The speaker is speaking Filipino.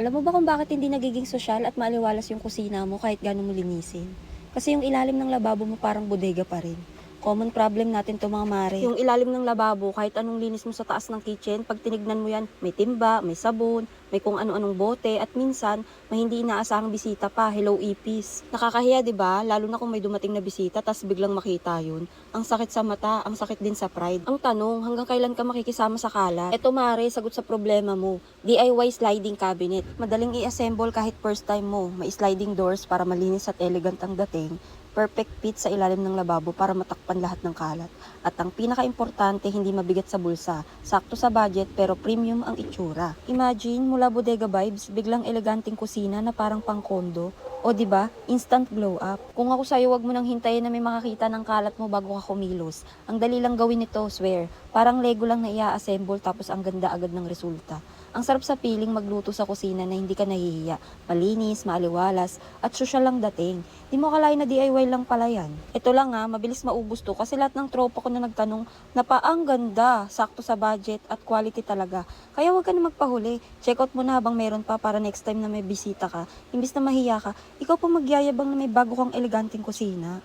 Alam mo ba kung bakit hindi nagiging sosyal at maaliwalas yung kusina mo kahit gano'n mo linisin? Kasi yung ilalim ng lababo mo parang bodega pa rin. Common problem natin to mga mare. Yung ilalim ng lababo, kahit anong linis mo sa taas ng kitchen, pag tinignan mo yan, may timba, may sabon, may kung ano-anong bote, at minsan, may hindi inaasahang bisita pa, hello ipis. Nakakahiya, di ba? Lalo na kung may dumating na bisita, tas biglang makita yun. Ang sakit sa mata, ang sakit din sa pride. Ang tanong, hanggang kailan ka makikisama sa kalat? Eto mare, sagot sa problema mo. DIY sliding cabinet. Madaling i-assemble kahit first time mo. May sliding doors para malinis at elegant ang dating perfect fit sa ilalim ng lababo para matakpan lahat ng kalat. At ang pinaka-importante, hindi mabigat sa bulsa. Sakto sa budget pero premium ang itsura. Imagine, mula bodega vibes, biglang eleganting kusina na parang pang kondo. O di ba? Instant glow up. Kung ako sa'yo, wag mo nang hintayin na may makakita ng kalat mo bago ka kumilos. Ang dali lang gawin nito, swear. Parang Lego lang na i-assemble tapos ang ganda agad ng resulta. Ang sarap sa piling magluto sa kusina na hindi ka nahihiya. Malinis, maaliwalas, at social lang dating. Di mo akalain na DIY lang pala yan. Ito lang ha, mabilis maubos to kasi lahat ng tropa ko na nagtanong na pa ang ganda, sakto sa budget at quality talaga. Kaya huwag ka na magpahuli. Check out mo na habang meron pa para next time na may bisita ka. Imbis na mahiya ka, ikaw pa magyayabang na may bago kang eleganting kusina.